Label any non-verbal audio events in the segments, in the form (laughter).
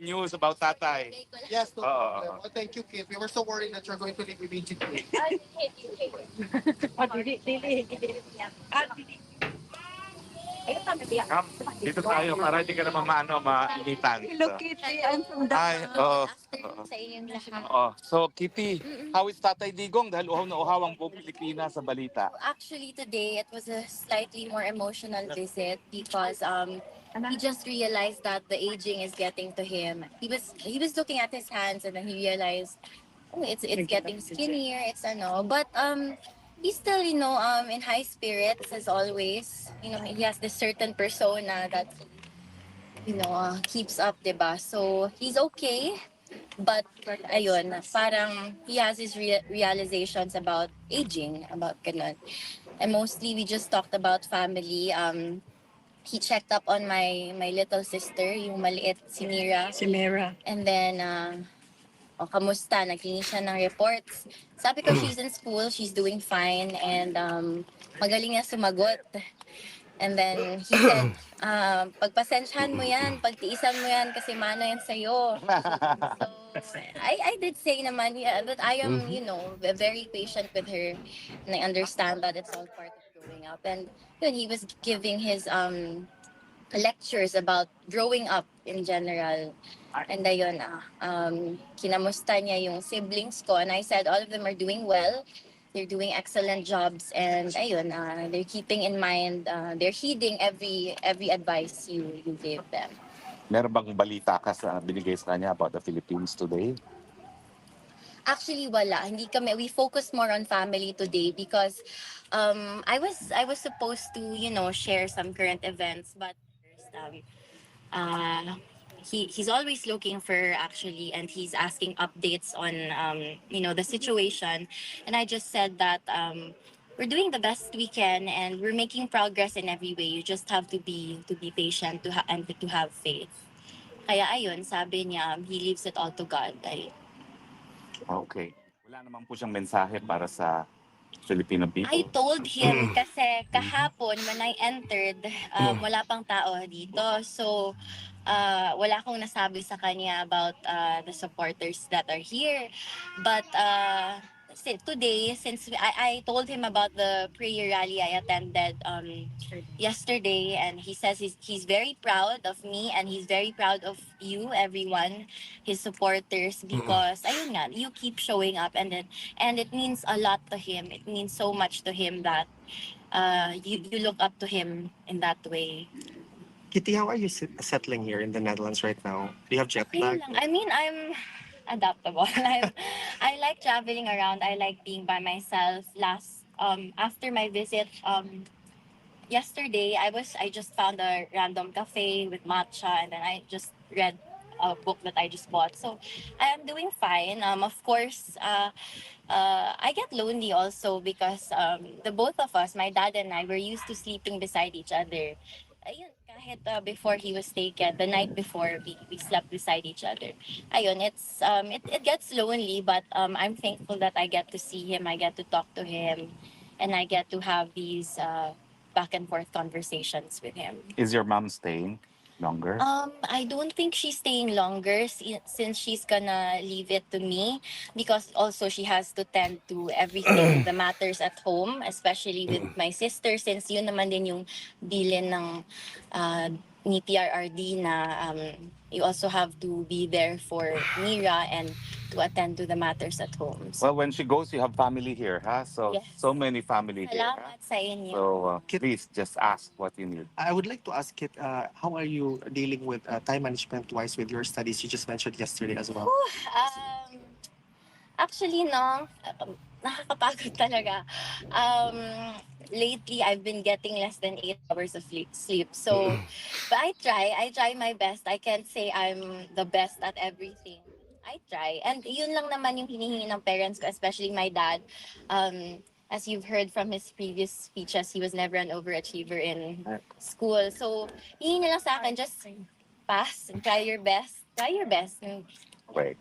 news about tatay. Yes, no Oo, problem. oo. Oh, thank you, Kit. We were so worried that you're going to leave immediately. (laughs) Ah, dili, dili, dili. Ah, dili. Come, dito tayo para hindi ka naman maano, mainitan. Hello, Kitty. I'm from the... Ay, oo. Afternoon sa inyong lahat. Oo. So, Kitty, how is Tatay Digong? Dahil uhaw na uhaw ang buong Pilipinas sa balita. Actually, today it was a slightly more emotional visit because um he just realized that the aging is getting to him. He was he was looking at his hands and then he realized oh, it's it's getting skinnier. It's ano, but um he's still you know um in high spirits as always. You know he has this certain persona that you know uh, keeps up, diba? So he's okay. But ayun, parang he has his rea- realizations about aging, about ganun. And mostly we just talked about family. Um, he checked up on my my little sister, yung maliit si Mira. Si Mera. And then, uh, oh, kamusta? Naglinis siya ng reports. Sabi ko, she's in school, she's doing fine, and um, magaling niya sumagot. And then, he said, uh, pagpasensyahan mo yan, pagtiisan mo yan, kasi mana yan sa'yo. So, I, I did say naman, yeah, that I am, you know, very patient with her, and I understand that it's all part of growing up. And yun, he was giving his um lectures about growing up in general. And ayun, ah, um, kinamusta niya yung siblings ko. And I said, all of them are doing well. They're doing excellent jobs. And ayun, ah, they're keeping in mind, uh, they're heeding every every advice you, you gave them. Meron bang balita ka sa binigay sa kanya about the Philippines today? Actually, wala. Hindi kami, we focus more on family today because um, I was I was supposed to, you know, share some current events, but um, uh, he he's always looking for actually, and he's asking updates on um, you know the situation, and I just said that um, we're doing the best we can and we're making progress in every way. You just have to be to be patient to ha- and to have faith. Kaya ayun, sabi niya, he leaves it all to God. Ay, Okay. Wala naman po siyang mensahe para sa Filipino people. I told him kasi kahapon when I entered, um, wala pang tao dito. So, uh, wala akong nasabi sa kanya about uh, the supporters that are here. But uh, si- today, since I, I told him about the prayer rally I attended um, yesterday, and he says he's, he's very proud of me and he's very proud of you, everyone, his supporters, because ayun nga, you keep showing up and then and it means a lot to him. It means so much to him that uh, you, you look up to him in that way. Kitty, how are you settling here in the Netherlands right now? Do you have jet lag? I mean, I'm adaptable. (laughs) I, like traveling around. I like being by myself. Last um after my visit um yesterday, I was I just found a random cafe with matcha, and then I just read a book that I just bought. So I am doing fine. Um, of course, uh, uh, I get lonely also because um, the both of us, my dad and I, were used to sleeping beside each other. Ayun, kahit uh, before he was taken, the night before we, we slept beside each other. Ayun, it's um, it, it gets lonely, but um, I'm thankful that I get to see him, I get to talk to him, and I get to have these uh, back and forth conversations with him. Is your mom staying longer? Um, I don't think she's staying longer si- since she's gonna leave it to me because also she has to tend to everything (clears throat) the matters at home, especially with my sister since yun naman din yung bilin ng uh, ni PRRD na um, you also have to be there for Mira and to attend to the matters at home. So, well, when she goes, you have family here, huh? So, Yes. so many family here. Huh? salamat sa inyo. So, uh, please just ask what you need. I would like to ask Kit, uh, how are you dealing with uh, time management wise with your studies? You just mentioned yesterday as well. Um, actually, no, um, nakakapagod talaga. Um, lately, I've been getting less than eight hours of sleep. So, but I try. I try my best. I can't say I'm the best at everything. I try. And yun lang naman yung hinihingi ng parents ko, especially my dad. Um, as you've heard from his previous speeches, he was never an overachiever in school. So, hihingi nila sa akin, just pass and try your best. Try your best. And Wait.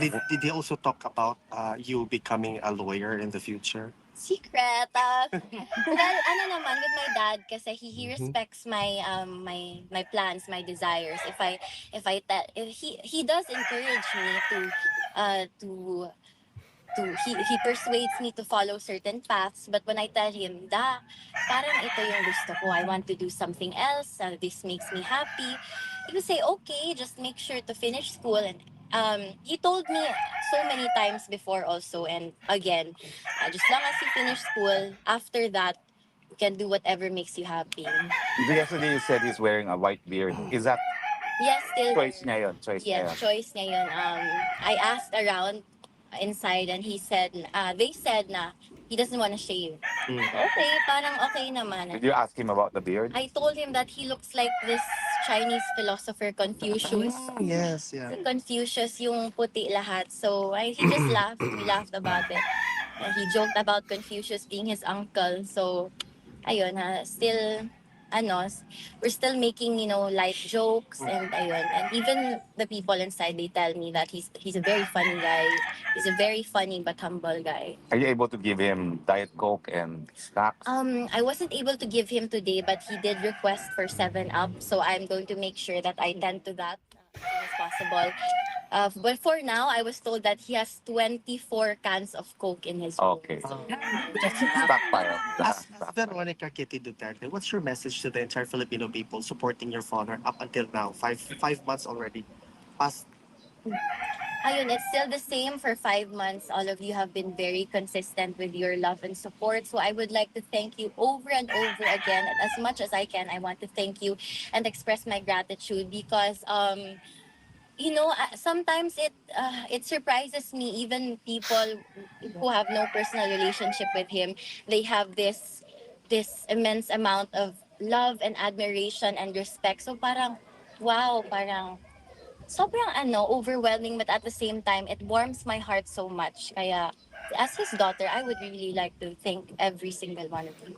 Did, did they also talk about uh, you becoming a lawyer in the future? Secret. Uh, (laughs) well, ano naman with my dad kasi he, he Mhm. respects my um my my plans, my desires. If I if I tell if he he does encourage me to uh to to he he persuades me to follow certain paths but when I tell him da parang ito yung gusto ko I want to do something else uh, this makes me happy he will say okay just make sure to finish school and um he told me so many times before also and again uh, just long as you finish school after that you can do whatever makes you happy Yesterday you said he's wearing a white beard. Is that yes still choice niya yun? Choice niya Yes, yun. choice niya yun. Um, I asked around inside and he said, uh, they said na he doesn't want to shave. Mm. Okay, parang okay naman. Did you ask him about the beard? I told him that he looks like this Chinese philosopher Confucius. Mm, yes, yeah. Confucius yung puti lahat. So I, he just (clears throat) laughed. We laughed about it. And he joked about Confucius being his uncle. So, ayun ha, still, ano, we're still making, you know, light jokes and ayun. And even the people inside, they tell me that he's he's a very funny guy. He's a very funny but humble guy. Are you able to give him Diet Coke and snacks? Um, I wasn't able to give him today, but he did request for Seven Up, so I'm going to make sure that I tend to that as soon as possible. Uh, but for now, I was told that he has 24 cans of Coke in his room. Okay. So, Stockpile. As Veronica Kitty Duterte, what's your message to the entire Filipino people supporting your father up until now? Five five months already. Past ayun, it's still the same for five months. All of you have been very consistent with your love and support. So I would like to thank you over and over again. And as much as I can, I want to thank you and express my gratitude because, um, you know, uh, sometimes it uh, it surprises me. Even people who have no personal relationship with him, they have this this immense amount of love and admiration and respect. So parang, wow, parang sobrang ano, overwhelming but at the same time, it warms my heart so much. Kaya, as his daughter, I would really like to thank every single one of you.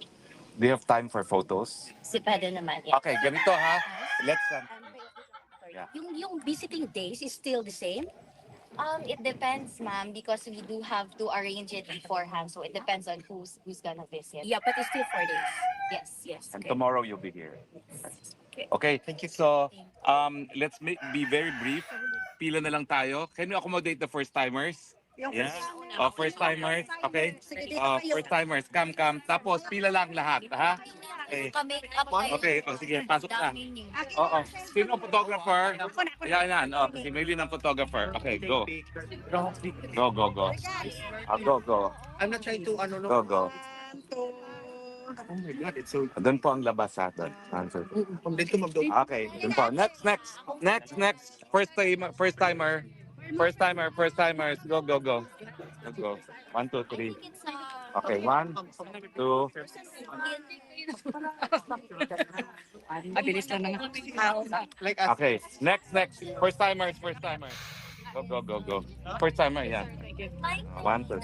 Do you have time for photos? Si Pedro naman, yeah. Okay, ganito ha. Let's um, Yeah. Yung, yung visiting days is still the same? Um, it depends, ma'am, because we do have to arrange it beforehand. So it depends on who's who's gonna visit. Yeah, but it's still four days. Yes. Yes. and Okay. tomorrow you'll be here. Okay. Okay. Thank you. So, um, let's make, be very brief. Pila na lang tayo. Can you accommodate the first timers? Yeah. Oh, first timers. Okay. Sige, dito Oh, kayo. first timers. Come, come. Tapos pila lang lahat, ha? Okay. Kami, ako Okay, oh, sige, pasok na. Oo. Sino ang photographer? Ayan, yan. Oh, si Maylin ang photographer. Okay, go. Go, go, go. Ah, go, go. I'm not trying to ano no. Go, go. Oh my god, it's so Doon po ang labas sa atin. Answer. from dito magdo. Okay, doon po. Next, next. Next, next. First time, first timer. First timer, first timers. Go, go, go. Let's go. One, two, three. Okay, one, two. Okay, next, next. First timers, first timers. Go, go, go, go. First timer, yeah. One, two.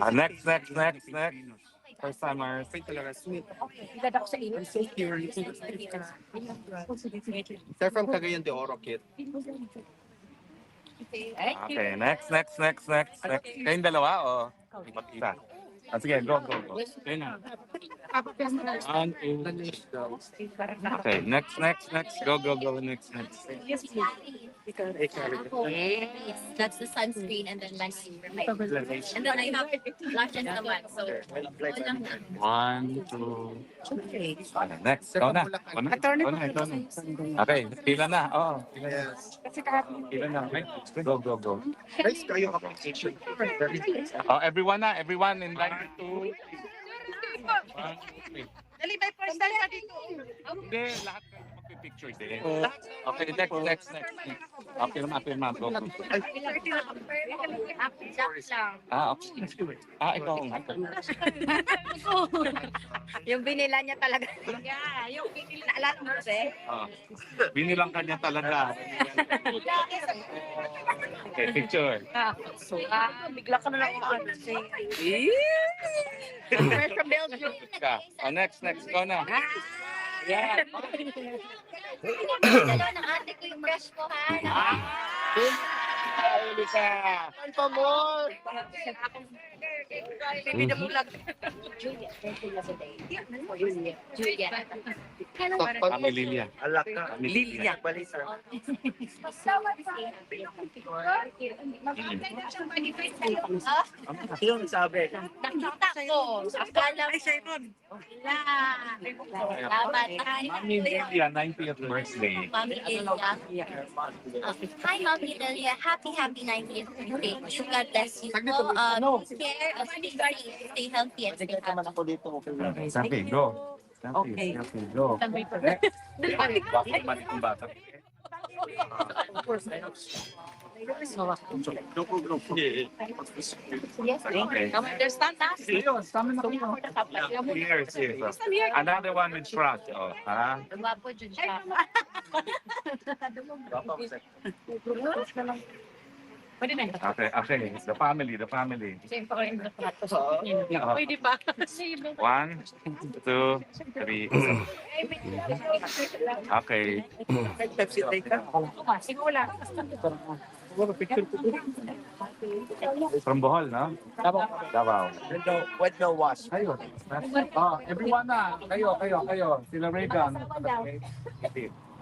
Ah, next, next, next, next. First timers. talaga sweet. Igad ako sa inyo. I'm so curious. They're from Cagayan de Oro, kid. Okay, next, next, next, next, next. Kayong dalawa o? Mag-isa. Ah, sige, go, go, go. Okay, next, next, next. Go, go, go. Next, next. Yes, that's the sunscreen and then my And then I have lashes naman. So, walang One, two. Okay, next. Ikaw na. Ikaw na. Attorney Ikaw na, ikaw na. Okay, pila na. Oo, pila na. Yes. Kasi kahapon. Pila na. Okay, Go, go, go. Guys, kayo appreciation. Oh, everyone na. Everyone in line two. One, two, three. Dali, may first time ka dito. Hindi, lahat din. Okay, next, next, next. next. Okay, pirma, pirma. Go. Ah, okay. Ah, ikaw. (laughs) yung binila niya talaga. Yeah, yung binila. Naalala mo kasi? Ah. (laughs) Binilang kanya talaga. Okay, picture. Ah, so, ah, bigla ka na lang maano si... Fresh from Belgium. Ka. Oh, next, next. Go na. Yeah. Dalawa ng ate ko yung brush ko ha. Ah. Huli ka! Ay, pa more! Bibida mo lang. Julia. Julia. Julia. Kami Lilia. Alak ka. Kami Lilia. Balisa. Sino nagsabi? Nakita ko. Akala ko. Wala. Salamat. Mami Lilia, 90th birthday. Mami Lilia. Hi, Mami Lilia. Happy, happy 90th birthday. You God bless you. po. Uh, take care. Stay healthy and stay happy. ako dito. Sabi, go. Okay. Sabi, go. Bakit man itong bata? Yes, Okay. understand na? Here, here. Another one with front. Oh, ha? Guwapo dyan siya. Pwede na. Okay, okay. The family, the family. Pwede ba? One, two, three. Okay. Pepsi take ka? Sige wala. From Bohol, no? Davao. No, with no wash. Kayo. Oh, everyone na. Kayo, kayo, kayo. Sila Reagan.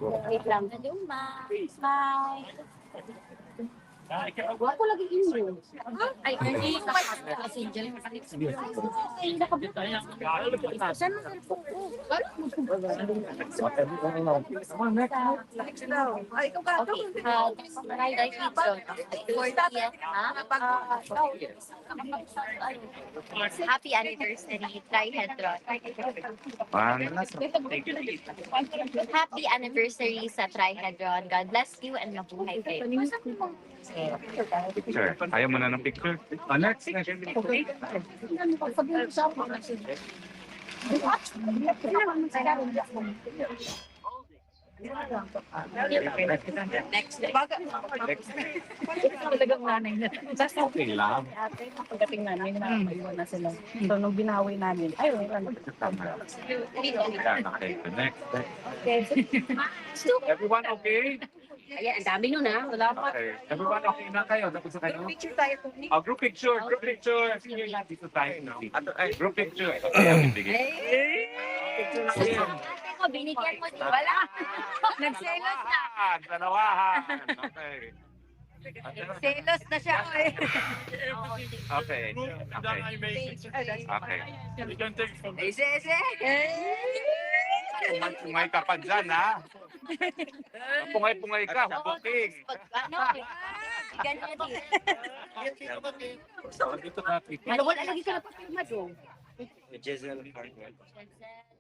Wait lang. Naluma. Bye. Guwapo lagi inyo. Ay, hindi. Kasi dyan. Okay. Uh, Maray Day Pizza. 40th, ha? Happy anniversary, Trihedron. One. Happy anniversary sa Trihedron. God bless you and mabuhay kayo. Picture. Ayaw mo na ng picture? Oh, next, next. Next. Next. Talagang nanay na. Okay lang. pagdating namin na maiwan na sila. So, nung binawi namin, ay, wala na. The next. Everyone okay? Ayan, ang dami nun ha. Wala pa. Okay. Everyone okay na kayo? Tapos na kayo? Picture tayo. Oh, group picture, group picture. Sige lang, dito tayo. Ato, ay, group picture. Okay, bigay. Picture na kayo. Ate ko, binigyan mo din. Wala. (laughs) Nagselos na. Dalawahan. Okay. Selos na siya. eh. (laughs) Okay. Okay. Okay. Ese, ese. Pungay ka pa dyan, ha? Pungay-pungay ka, booking. Pag ano, ganyan din. Dito na, Ano, wala lagi ka na pa pirma doon. With Jezel Hardwell. Ganyan.